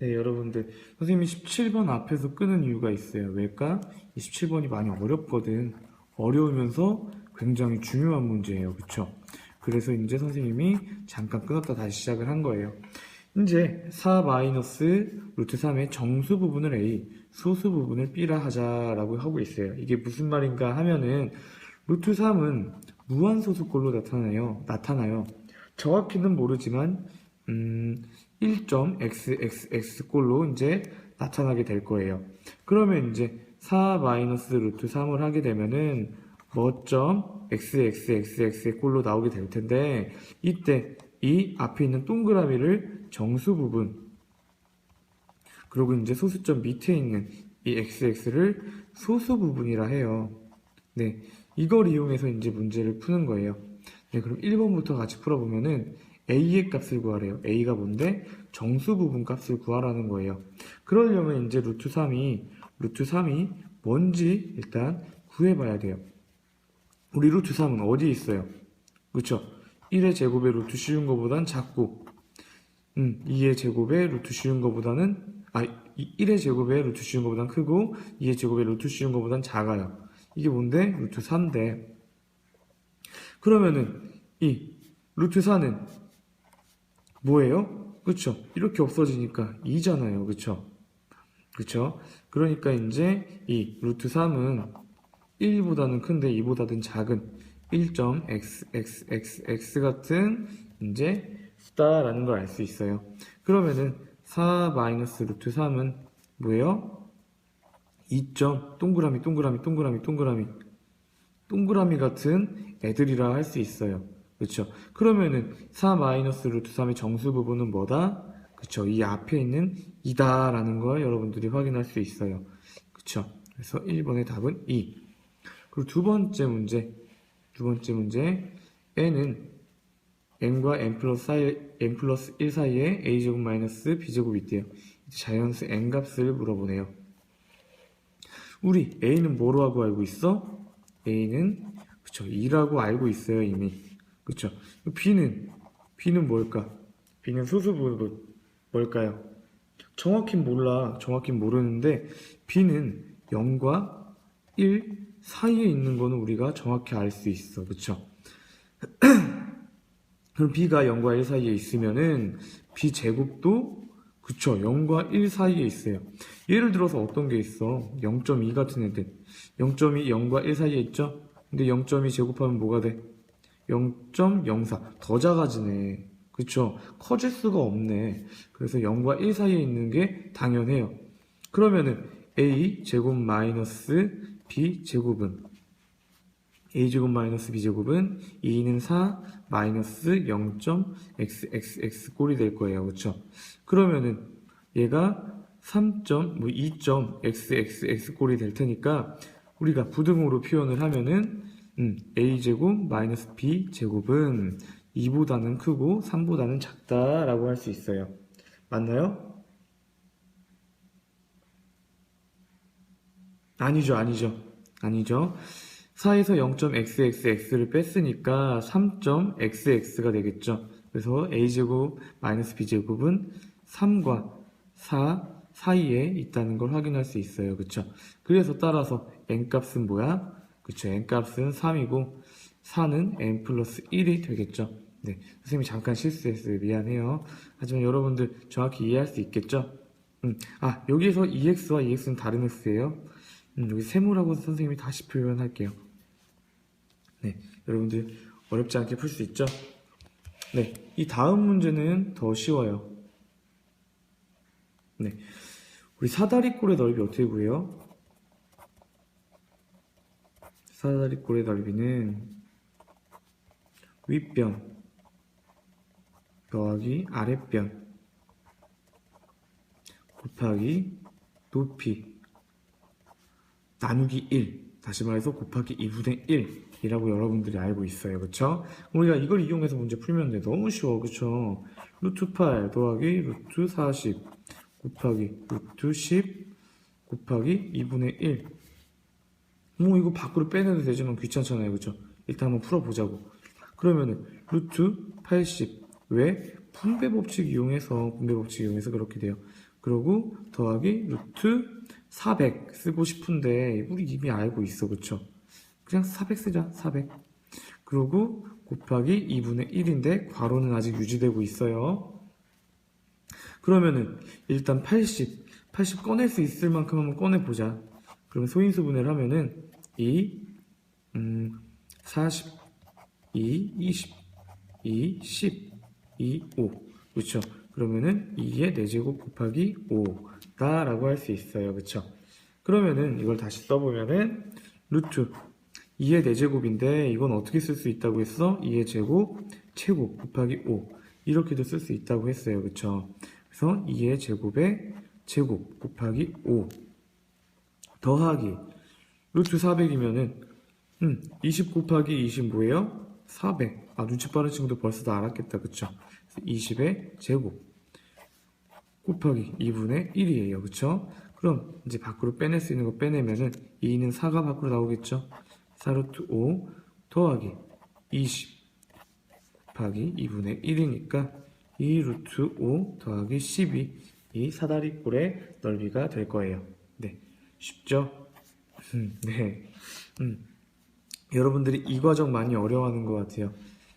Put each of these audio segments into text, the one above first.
네, 여러분들. 선생님이 17번 앞에서 끄는 이유가 있어요. 왜일까? 27번이 많이 어렵거든. 어려우면서 굉장히 중요한 문제예요. 그쵸? 그래서 이제 선생님이 잠깐 끊었다 다시 시작을 한 거예요. 이제 4 마이너스 루트 3의 정수 부분을 A, 소수 부분을 B라 하자라고 하고 있어요. 이게 무슨 말인가 하면은 루트 3은 무한소수꼴로 나타나요. 나타나요. 정확히는 모르지만 음, 1.xxx꼴로 이제 나타나게 될 거예요. 그러면 이제 4 마이너스 루트 3을 하게 되면은 뭐점 xxxx의 꼴로 나오게 될 텐데 이때 이 앞에 있는 동그라미를 정수 부분 그리고 이제 소수점 밑에 있는 이 xx를 소수 부분이라 해요. 네, 이걸 이용해서 이제 문제를 푸는 거예요. 네, 그럼 1번부터 같이 풀어보면은 a의 값을 구하래요. a가 뭔데? 정수 부분 값을 구하라는 거예요. 그러려면 이제 루트 3이 루트 3이 뭔지 일단 구해봐야 돼요. 우리 루트 3은 어디 있어요? 그쵸? 1의 제곱의 루트 쉬운 거보단 작고 음, 2의 제곱의 루트 쉬운 거보다는 아, 1의 제곱의 루트 쉬운 거보단 크고 2의 제곱의 루트 쉬운 거보단 작아요. 이게 뭔데? 루트 4인데 그러면은 이 루트 4는 뭐예요? 그쵸? 이렇게 없어지니까 2잖아요. 그쵸? 그쵸? 그러니까 이제 이 루트 3은 1보다는 큰데 2보다는 작은 1.xxxx 같은 이제 수다라는 걸 알 수 있어요. 그러면은 4 마이너스 루트 3은 뭐예요? 2점 동그라미 동그라미 동그라미 동그라미 동그라미 같은 애들이라 할 수 있어요. 그쵸? 그러면은 4 마이너스 루트 3의 정수 부분은 뭐다? 그쵸? 이 앞에 있는 2다라는 걸 여러분들이 확인할 수 있어요. 그쵸? 그래서 1번의 답은 2. 그리고 두 번째 문제. 두 번째 문제. n은 n과 n 플러스, 사이, n 플러스 1 사이에 a제곱 마이너스 b제곱이 있대요. 자연수 n 값을 물어보네요. 우리 a는 뭐로 하고 알고 있어? a는 그쵸 2라고 알고 있어요 이미 그쵸? B는 b는 뭘까? b는 소수부분 뭘까요? 정확히 몰라. 정확히 모르는데 b는 0과 1 사이에 있는 거는 우리가 정확히 알 수 있어. 그쵸? 그럼 b가 0과 1 사이에 있으면은 b 제곱도 그쵸? 0과 1 사이에 있어요. 예를 들어서 어떤 게 있어? 0.2 같은 애들. 0.2 0과 1 사이에 있죠? 근데 0.2 제곱하면 뭐가 돼 0.04 더 작아지네 그쵸 커질 수가 없네 그래서 0과 1 사이에 있는 게 당연해요 그러면은 a 제곱 마이너스 b 제곱은 a제곱 마이너스 b제곱은 2는 4 마이너스 0.xxx 꼴이 될 거예요. 그쵸? 그러면은 얘가 3. 뭐 2.xxx 꼴이 될 테니까 우리가 부등호로 표현을 하면은 음, a제곱 마이너스 b제곱은 2보다는 크고 3보다는 작다라고 할 수 있어요. 맞나요? 아니죠, 아니죠. 아니죠. 4에서 0.xxx를 뺐으니까 3.xx가 되겠죠. 그래서 a제곱 마이너스 b제곱은 3과 4 사이에 있다는 걸 확인할 수 있어요. 그쵸? 그래서 따라서 n값은 뭐야? 그쵸? n값은 3이고 4는 n 플러스 1이 되겠죠. 네. 선생님이 잠깐 실수했어요. 미안해요. 하지만 여러분들 정확히 이해할 수 있겠죠? 음. 아, 여기서 EX와 EX는 다른 x예요. 음, 여기 세모라고 선생님이 다시 표현할게요. 네, 여러분들 어렵지 않게 풀 수 있죠? 네, 이 다음 문제는 더 쉬워요. 네, 우리 사다리꼴의 넓이 어떻게 구해요? 사다리꼴의 넓이는 윗변 더하기 아랫변 곱하기 높이 나누기 1 다시 말해서 곱하기 2분의 1 이라고 여러분들이 알고 있어요 그쵸? 우리가 이걸 이용해서 문제 풀면 돼 너무 쉬워 그쵸? 루트 8 더하기 루트 40 곱하기 루트 10 곱하기 2분의 1 뭐 이거 밖으로 빼내도 되지만 귀찮잖아요. 그쵸? 일단 한번 풀어보자고. 그러면은 루트 80 왜? 분배 법칙 이용해서 분배 법칙 이용해서 그렇게 돼요. 그러고 더하기 루트 400 쓰고 싶은데 우리 이미 알고 있어. 그쵸? 그냥 400 쓰자. 400 그러고 곱하기 2분의 1인데 괄호는 아직 유지되고 있어요. 그러면은 일단 80 80 꺼낼 수 있을 만큼 한번 꺼내보자. 그러면 소인수 분해를 하면은 2 음, 40 2 20 2 10 2 5 그쵸? 그러면은 2의 4제곱 곱하기 5다 라고 할 수 있어요 그쵸? 그러면은 이걸 다시 써보면은 루트 2의 4제곱인데 이건 어떻게 쓸 수 있다고 했어? 2의 제곱 제곱 곱하기 5 이렇게도 쓸 수 있다고 했어요 그쵸? 그래서 2의 제곱에 제곱 곱하기 5 더하기 루트 400이면은 음, 20 곱하기 20 뭐예요? 400. 아, 눈치 빠른 친구도 벌써 다 알았겠다. 그쵸? 20의 제곱. 곱하기 2분의 1이에요. 그쵸? 그럼 이제 밖으로 빼낼 수 있는 거 빼내면은 2는 4가 밖으로 나오겠죠? 4루트 5 더하기 20 곱하기 2분의 1이니까 2루트 5 더하기 12. 이 사다리꼴의 넓이가 될 거예요. 네. 쉽죠? 음, 네. 음. 여러분들이 이 과정 많이 어려워하는 것 같아요.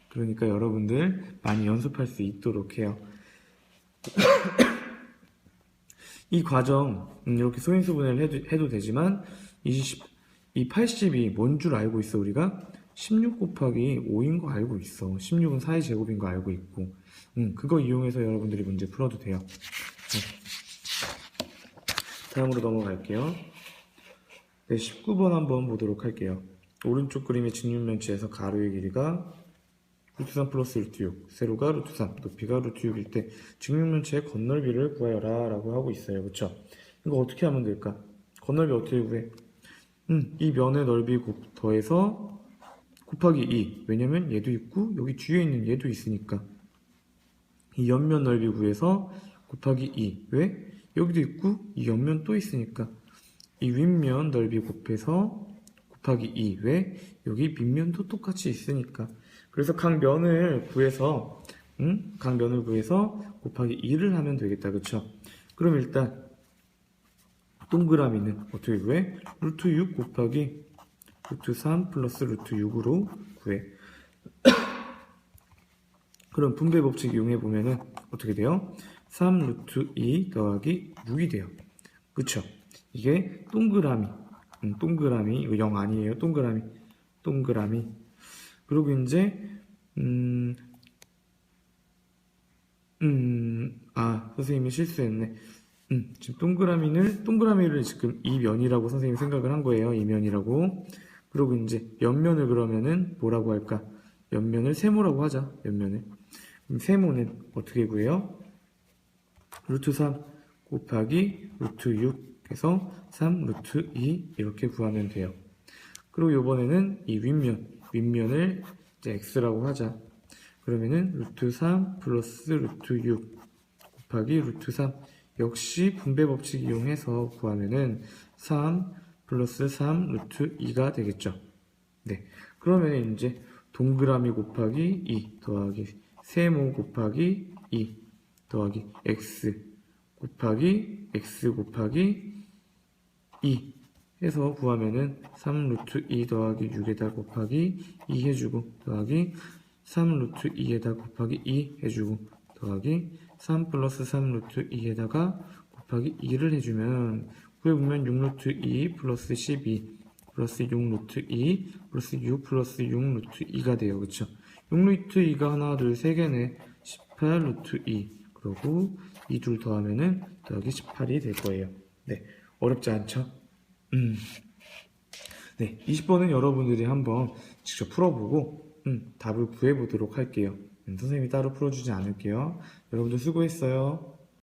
그러니까 여러분들 많이 연습할 수 있도록 해요. 이 과정 음, 이렇게 소인수 분해를 해도, 해도 되지만 20, 이 80이 뭔 줄 알고 있어 우리가 16 곱하기 5인 거 알고 있어 16은 4의 제곱인 거 알고 있고 음, 그거 이용해서 여러분들이 문제 풀어도 돼요 네. 다음으로 넘어갈게요 네, 19번 한번 보도록 할게요 오른쪽 그림의 직육면체에서 가로의 길이가 루트 3 플러스 루트 6, 세로가 루트 3, 높이가 루트 6일 때 직육면체의 건널비를 구하여라 라고 하고 있어요. 그쵸? 이거 어떻게 하면 될까? 건널비 어떻게 구해? 음, 이 면의 넓이 곱, 더해서 곱하기 2. 왜냐면 얘도 있고 여기 뒤에 있는 얘도 있으니까 이 옆면 넓이 구해서 곱하기 2. 왜? 여기도 있고 이 옆면 또 있으니까 이 윗면 넓이 곱해서 곱하기 2. 왜? 여기 밑면도 똑같이 있으니까. 그래서 각 면을 구해서, 응? 각 면을 구해서 곱하기 2를 하면 되겠다. 그쵸? 그럼 일단, 동그라미는 어떻게 구해? 루트 6 곱하기 루트 3 플러스 루트 6으로 구해. 그럼 분배 법칙 이용해 보면은 어떻게 돼요? 3 루트 2 더하기 6이 돼요. 그쵸? 이게 동그라미. 음, 동그라미. 이거 0 아니에요. 동그라미. 동그라미. 그리고 이제 음, 음, 아 선생님이 실수했네. 음, 지금 동그라미를 동그라미를 지금 이 면이라고 선생님이 생각을 한 거예요. 이 면이라고. 그리고 이제 옆면을 그러면은 뭐라고 할까? 옆면을 세모라고 하자. 옆면을. 그럼 세모는 어떻게 구해요? 루트 3 곱하기 루트 6 해서 3 루트 2 이렇게 구하면 돼요. 그리고 이번에는 이 윗면, 윗면을 이제 x라고 하자. 그러면은 루트 3 플러스 루트 6 곱하기 루트 3 역시 분배 법칙 이용해서 구하면은 3 플러스 3 루트 2가 되겠죠. 네. 그러면 이제 동그라미 곱하기 2 더하기 세모 곱하기 2 더하기 x 곱하기 x 곱하기 2 해서 구하면은 3 루트 2 더하기 6에다 곱하기 2 해주고 더하기 3 루트 2에다 곱하기 2 해주고 더하기 3 플러스 3 루트 2에다가 곱하기 2를 해주면 구해보면 6 루트 2 플러스 12 플러스 6 루트 2 플러스 6 플러스 6 루트 2가 돼요. 그쵸? 6 루트 2가 하나 둘 세 개네. 18 루트 2 그러고 이둘 더하면은 더하기 18이 될 거예요. 네 어렵지 않죠? 음. 네, 20번은 여러분들이 한번 직접 풀어보고 음, 답을 구해보도록 할게요. 음, 선생님이 따로 풀어주지 않을게요. 여러분들 수고했어요.